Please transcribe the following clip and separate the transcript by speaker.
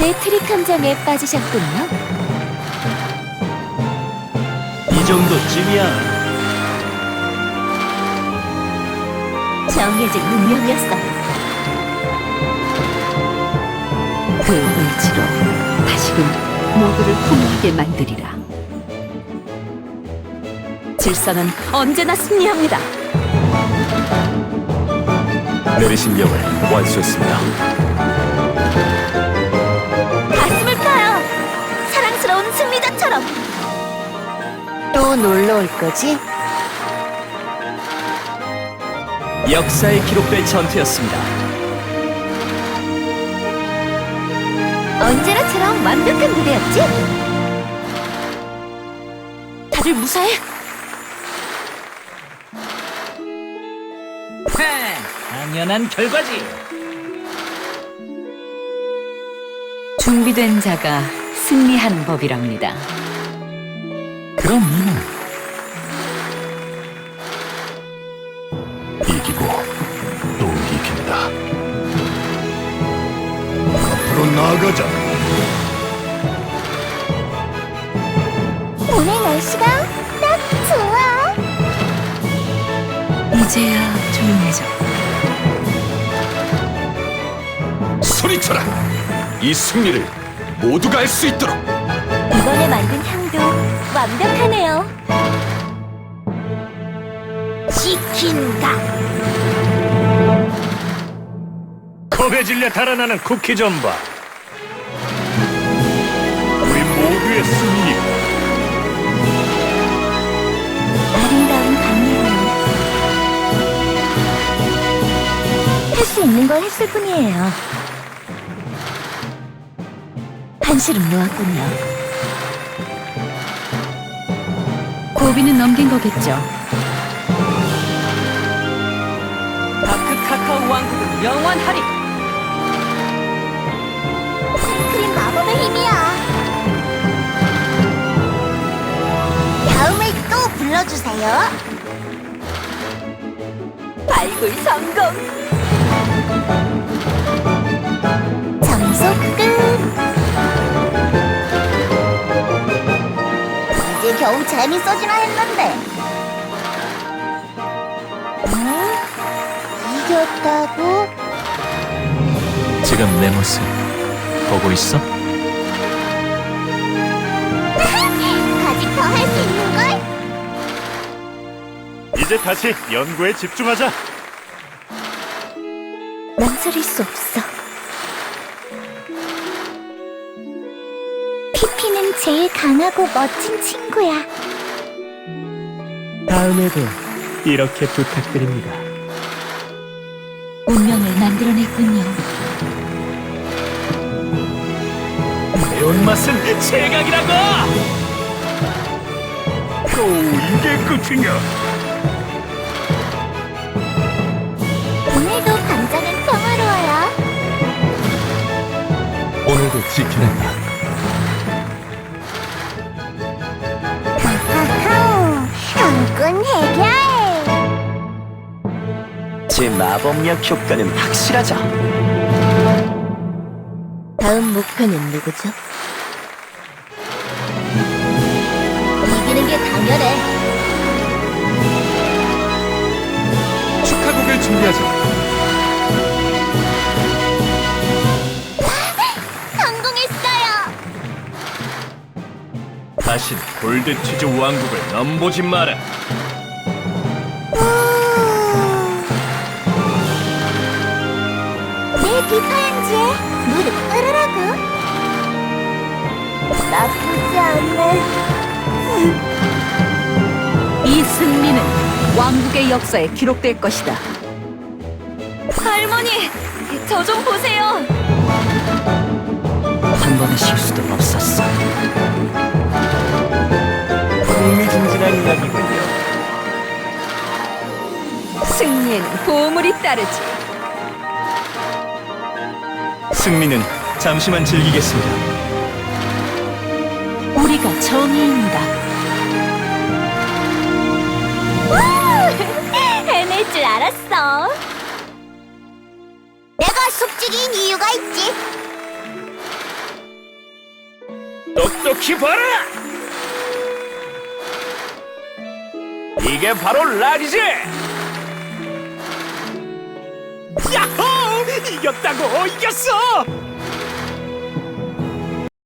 Speaker 1: 제 트릭 함정에 빠지셨군요.
Speaker 2: 이 정도쯤이야.
Speaker 1: 정해진 운명이었어.
Speaker 3: 그 의지로 다시금 모두를 혼미하게 만들이라. 질서는 언제나 승리합니다.
Speaker 2: 내리신 명을 완수했습니다.
Speaker 1: 또 놀러 올 거지?
Speaker 2: 역사에 기록될 전투였습니다.
Speaker 1: 언제나처럼 완벽한 무대였지? 다들 무사해?
Speaker 2: 당연한 결과지.
Speaker 3: 준비된 자가 승리하는 법이랍니다.
Speaker 2: 그럼 이는 이기고 또 이긴다. 앞으로 나아가자.
Speaker 1: 오늘 날씨가 딱 좋아.
Speaker 3: 이제야 조용해져.
Speaker 2: 소리쳐라. 이 승리를 모두가 알 수 있도록.
Speaker 1: 이번에 만든 완벽하네요. 치킨가.
Speaker 4: 컵에 질려 달아나는 쿠키 좀 봐. 우리 모두의 승리.
Speaker 1: 아름다운 밤이에요. 할 수 있는 걸 했을 뿐이에요. 한시름 놓았군요.
Speaker 3: 고비는 넘긴 거겠죠.
Speaker 5: 다크 카카오 왕국은 영원하리.
Speaker 1: 크림 마법의 힘이야. 다음을 또 불러주세요. 발굴 성공. 겨우 재밌어지나 했는데. 응? 이겼다고?
Speaker 2: 지금 내 모습 보고 있어?
Speaker 1: 아직 더 할 수 있는 걸?
Speaker 4: 이제 다시 연구에 집중하자.
Speaker 1: 망설일 수 없어. 피피는 제일 강하고 멋진 친구야.
Speaker 4: 다음에도 이렇게 부탁드립니다.
Speaker 3: 운명을 만들어냈군요.
Speaker 4: 매운맛은 제각이라고! 또 이게 끝이냐?
Speaker 1: 오늘도 감정은 평화로워요.
Speaker 2: 오늘도 지켜낸다.
Speaker 1: 건 해결.
Speaker 2: 제 마법력 효과는 확실하죠.
Speaker 1: 다음 목표는 누구죠?
Speaker 2: 다신 골드 치즈 왕국을 넘보지 마라.
Speaker 1: 내 비파양지에 무릎 꿇으라고. 나쁘지 않네.
Speaker 3: 이 승리는 왕국의 역사에 기록될 것이다.
Speaker 1: 할머니, 저 좀 보세요.
Speaker 2: 한 번의 실수도 없었어.
Speaker 3: 승리엔 보물이 따르지.
Speaker 2: 승리는 잠시만 즐기겠습니다.
Speaker 3: 우리가 정의입니다.
Speaker 1: 해낼 줄 알았어. 내가 속직인 이유가 있지.
Speaker 2: 똑똑히 봐라! 이게 바로 락이지! 야호! 이겼다고! 이겼어!